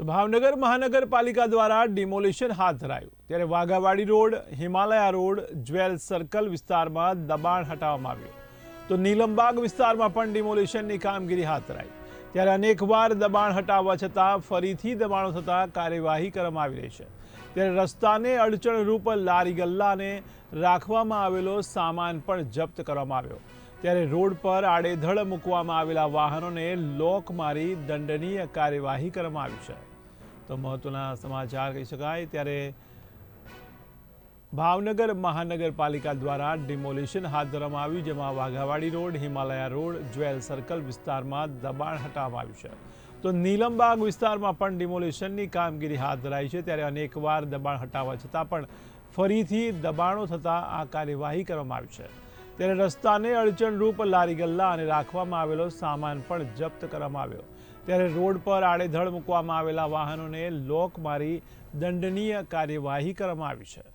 તો ભાવનગર મહાનગરપાલિકા દ્વારા ડિમોલિશન હાથ ધરાયું. ત્યારે Waghawadi road, Himalaya road, jewel circle વિસ્તારમાં દબાણ હટાવવામાં આવ્યું. તો નીલમબાગ વિસ્તારમાં પણ ડિમોલિશનની કામગીરી હાથ ધરાઈ. ત્યારે અનેકવાર દબાણ હટાવવા છતાં ફરીથી દબાણો થતાં કાર્યવાહી કરવામાં આવી રહી છે. ત્યારે રસ્તાને અડચણરૂપ લારી ગલ્લાને રાખવામાં આવેલો સામાન પણ જપ્ત કરવામાં આવ્યો. ત્યારે રોડ પર આડેધડ મૂકવામાં આવેલા વાહનોને લોક મારી દંડનીય કાર્યવાહી કરવામાં આવી છે. તો મહત્વના સમાચાર કહી શકાય, ત્યારે ભાવનગર મહાનગરપાલિકા દ્વારા ડિમોલિશન હાથ ધરવામાં આવ્યું, જેમાં Waghawadi road, Himalaya road, jewel circle વિસ્તારમાં દબાણ હટાવવામાં આવ્યું છે. તો નીલમબાગ વિસ્તારમાં પણ ડિમોલિશનની કામગીરી હાથ ધરાઈ છે, ત્યારે અનેકવાર દબાણ હટાવવા છતાં પણ ફરીથી દબાણો થતાં આ કાર્યવાહી કરવામાં આવી છે. ત્યારે રસ્તાને અડચણરૂપ લારી ગલ્લા અને રાખવામાં આવેલો સામાન પણ જપ્ત કરવામાં આવ્યો. ત્યારે રોડ પર આડેધડ મૂકવામાં આવેલા વાહનોને લોક મારી દંડનીય કાર્યવાહી કરવામાં આવી છે.